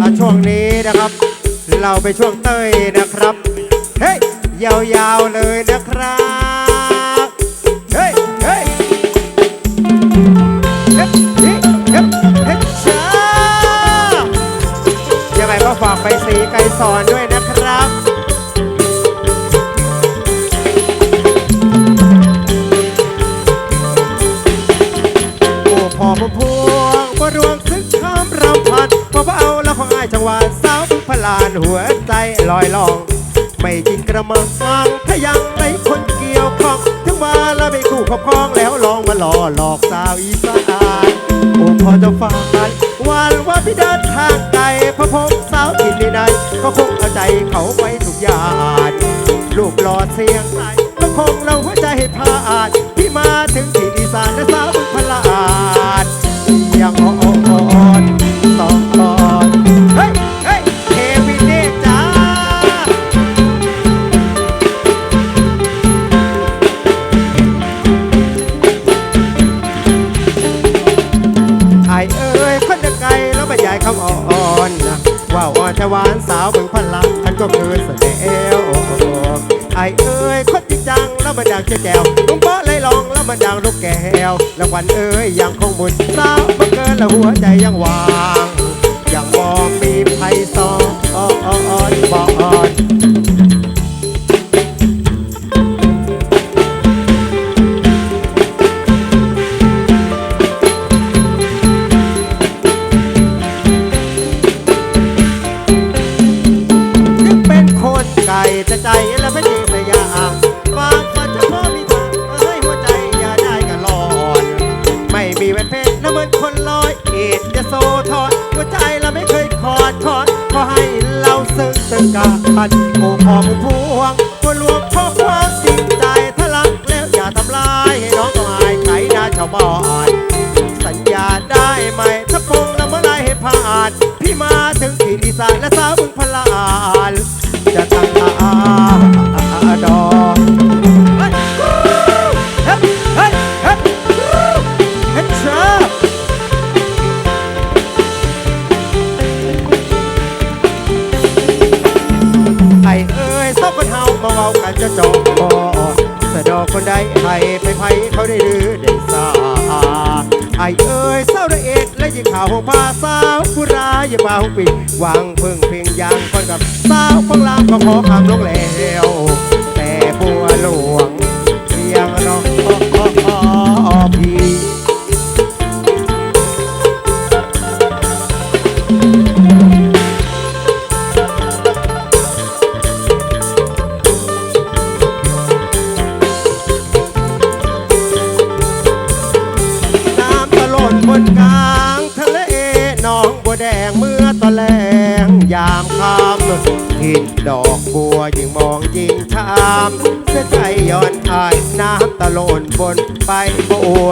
อะช่วงนี้นะครับ เราไปช่วงเต้ยนะครับ เฮ้ยยาวๆเลยนะครับ เฮ้ยเฮ้ยเฮ้ยเฮ้ยเฮ้ยเฮ้ยช้ายังไงก็ฝากไปสีไกรสอนานหัวใจลอยลอง ไม่จริงกระมังถ้ายังไม่คนเกี่ยวข้อง ถึงว่าแล้วไม่คู่ครอบครองแล้วลองมาหล่อหลอกสาวอีสานโอ้พอจะฟังกันวันว่าพี่เดินทางไกลพระพงสาวกินในก็คงเอาใจเขาไปทุกอย่างลูกหลอดเสีย หวานสาวเมืองพลังฉันก็คือเสน่ห์ไอลไอเอ้ยคนจริงจังแล้วมันดังเจ๊แก้วลุงเบาะเลยลองแล้วมันดังลูกแก้วแล้ววันเอ้ยยังคงบุญสาวเมื่อเกินแล้วหัวใจยังว่างยัง กันโอ้พ่อผู้พวง กันจะจบคอสะดอกคนใดให้ไปไผเขาได้รื้อได้สาไอเอ้ยเศร้าระเอ็ดและยิ่งข่าวของพาสาวผู้ร้ายอย่ามาหงปีหวังพึ่งเพียงยางคนกับสาวของลามก็ขอคำลงแล้วแต่บัวหลวงเพียงร้อพี่น้ เสียใจย้อนอานน้ำตะล่นบนไปบัว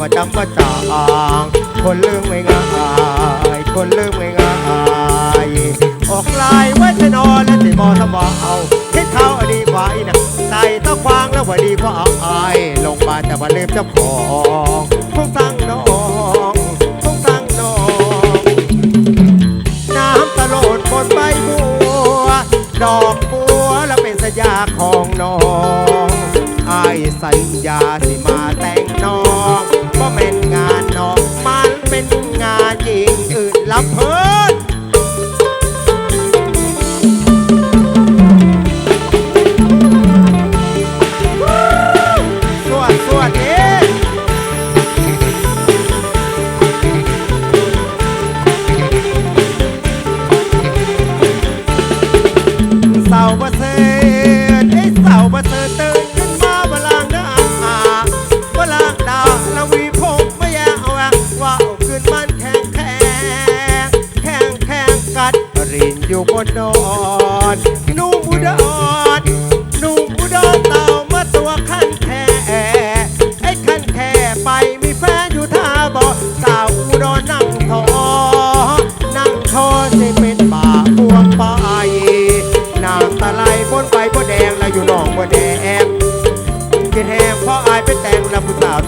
วันนั้นแอลก็จำก็จางคนลืมไม่ง่ายคนลืมไม่ง่ายออกลายไว้จะนอนและติมอสมอเอาเห็นเขาดีกว่าอีนะใส่ต้องควางแล้วว่าดีกว่าอายลงมาแต่ว่าลืมเจ้าของคงสั่งน้องคงสั่งน้องน้ำตะโลนบนใบบัวดอกบัวและเป็นสัญญาของน้องอ้ายสัญญาสิมาแต่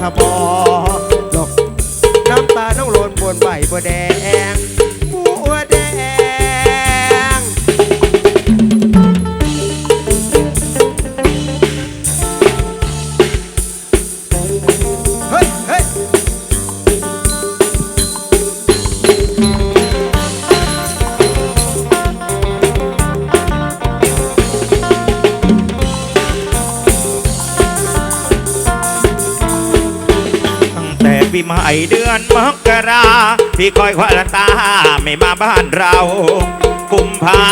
นำผู้สาบอ แต่ปีใหม่เดือนมกราที่คอยควันตาไม่มาบ้านเรา กุมภา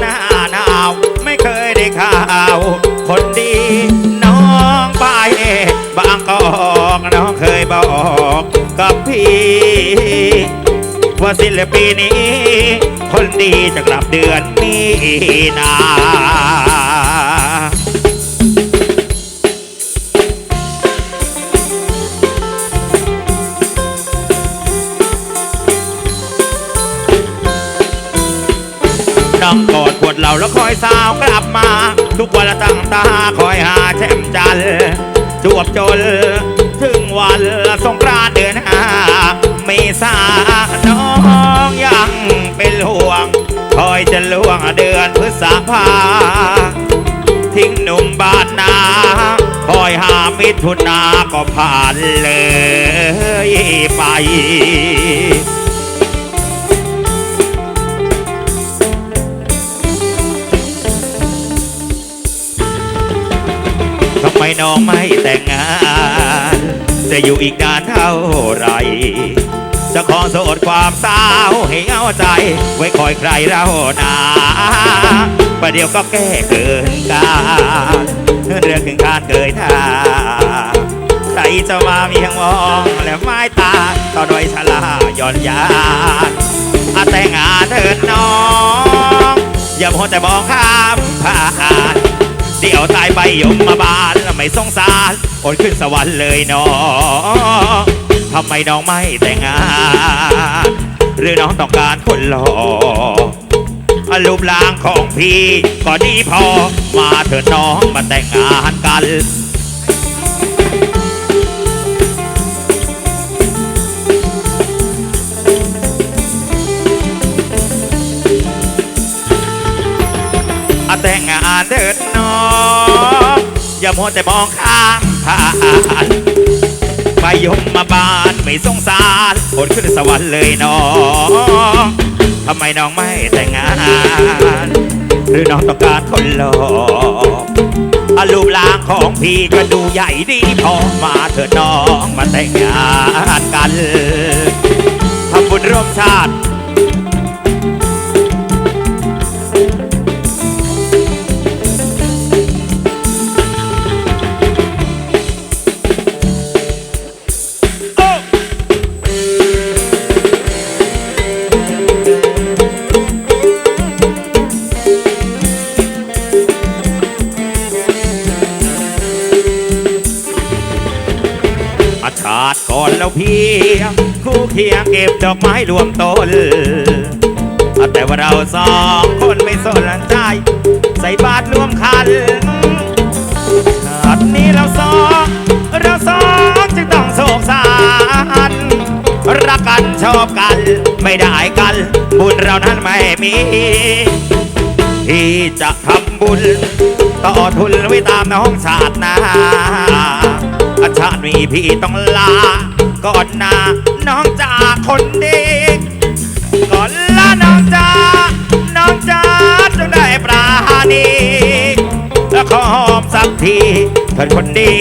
หน้าหนาว ไม่เคยได้ข่าว คนดีน้องไปบางกอกน้องเคยบอกกับพี่ว่าศิลปีนี้ คนดีจะกลับเดือนมีนาาแล้วคอยสาวกลับมา ทุกวันตั้งตาคอยหาแช่มจันจวบจน ถึงวันสงกรานต์เดือนห้าเมษาน้องยังเป็นห่วง คอยจะล่วงเดือนพฤษภา ทิ้งหนุ่มบานนาคอยหามิถุนาก็ผ่านเลยไป น้องไม่แต่งงาน จะอยู่อีกนานเท่าไร จะขอโสดความสาให้เอาใจ ไว้คอยใครเรานาประเดี๋ยวก็แก้เกินกาเรื่องถึงการเกยท่าใครจะมาเมียงมองและไม้ตาต่อดอยชะลาย่อนยานอาแต่งงานเถิดน้อง อย่าพอแต่มองข้ามผ่าน เดี๋ยวตายไปยมมาบาลไม่สงสารอดขึ้นสวรรค์เลยน้องทำไมน้องไม่แต่งงาน หรือน้องต้องการคนหล่อรูปร่างของพี่ก็ดีพอ มาเถิดน้องมาแต่งงานกันอาแต่งงานเถิดน้อ อย่ามัวแต่มองข้ามผ่านไปยมมาบานไม่สงสารอดขึ้นสวรรค์เลยน้องทำไมน้องไม่แต่งงาน หรือน้องต้องการคนหล่ออารูปร่างของพี่ก็ดูใหญ่ดีพอมาเถิดน้องมาแต่งงานกันทำบุญร่วมชาติ อาชาติก่อนแล้วพี่คู่เคียงเก็บดอกไม้รวมต้น แต่ว่าเราสองคนไม่สนใจ ใส่บาตรรวมคันชาตินี้เราสองเราสองจึงต้องโศกสารรักกันชอบกัน ไม่ได้กัน บุญเรานั้นไม่มีที่จะทำบุญ ต่อทุนไว้ตามน้องชาตินา ชาติมีพี่ต้องลา ก่อนหนาน้องจากคนดีก่อนลาน้องจ้าน้องจ้าจงได้ปราณีและขอหอมสักทีเถิดคนดี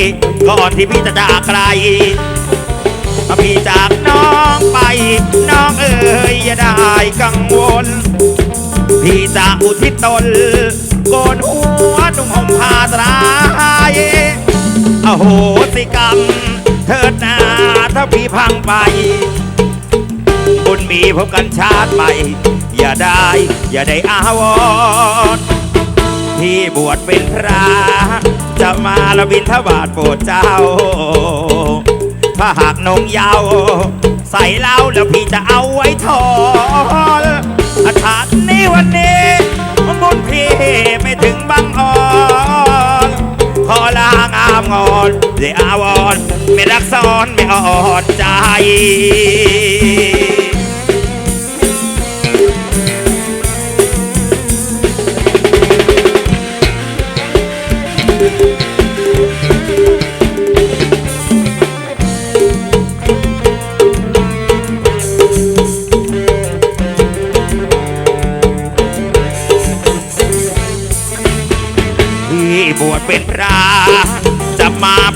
ก่อนที่พี่จะจากไกลพี่จากน้องไป น้องเอ๋ยอย่าได้กังวล พี่จะอุทิศตนโกนหัวนุ่งห่มผ้าตราย อโหสิกรรม เถิดนาถ้าพี่พังไป บุญมีพบกันชาติใหม่ อย่าได้ อย่าได้อาวรณ์ที่บวชเป็นพระ จะมาละบินทบาทโปรดเจ้า ถ้าหากนงยาว ใส่เหล้าแล้วพี่จะเอาไว้ทอนอาชาตินี้วันนี้บุญพี่ไม่ งอ่อนขอลางามงอนเดอาวอนไม่รักซ้อนไม่อ่อนใจ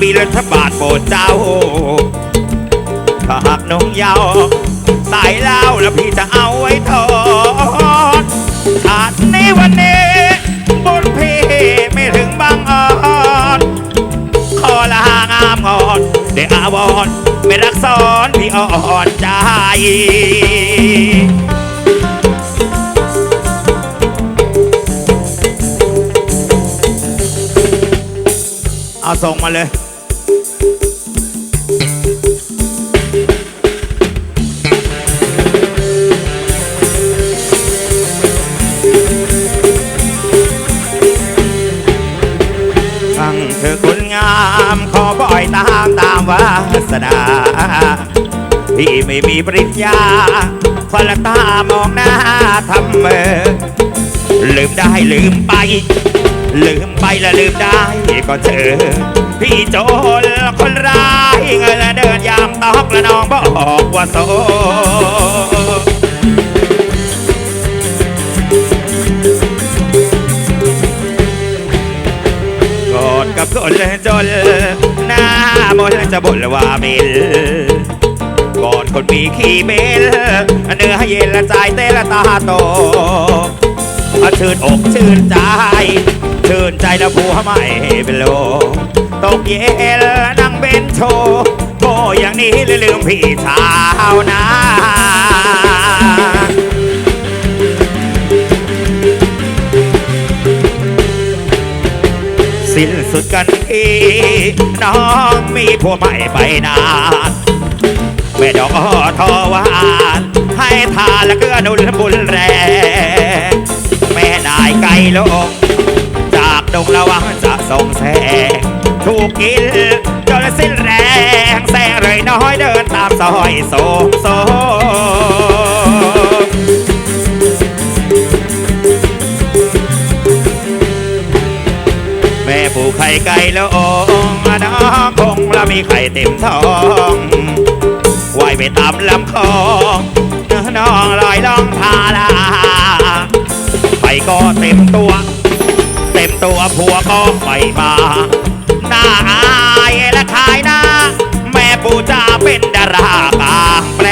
มาบิณฑบาตโปรดเจ้าถ้าหากน้องยาวสายเล่าแล้วพี่จะเอาไว้ทอดชาตินี้วันนี้บนพี่ไม่ถึงบางอ่อนขอลางามงอนเดอาวอนไม่รักซ้อนพี่อ่อนใจเอาส่งมาเลย ไม่มีปริญญาคนละตามองหน้าทำเมอลืมได้ลืมไป ลืมไปและลืมได้ก็เธอพี่โจรคนร้ายเงินเดินยามตอกและน้องบอกว่าโซกอดกับคนจนหน้ามนจะบ่นว่าเมล กอดคนมีขี้เมลเนื้อเย็นและใจเตละตาโตชื่นอกชื่นใจ ชื่นใจแล้วผัวไม่เป็นโล ตกเย็นนั่งเบนโชว์โอ้อย่างนี้ลืมพี่ชาวนาสิ้นสุดกันทีน้องมีผัวใหม่ไปนาน แม่ดอกอ้อทอหวานให้ทานและเกื้อหนุนบุญแรงแม่นายไก่ลงจากดงระวังจะส่งแสงถูกกินจนสิ้นแรงแสงเลยน้อยเดินตามซอยโศกโศกแม่ผูกไข่ไก่แล้วองน้องคงละมีไข่เต็มท้อง ว่ายไปตามลำคลองน้องลอยล่องพาลาไปก็เต็มตัว เต็มตัวผัวก็ไปมาหน้าอายและขายหน้า แม่ปู่จะเป็นดาราปางแปล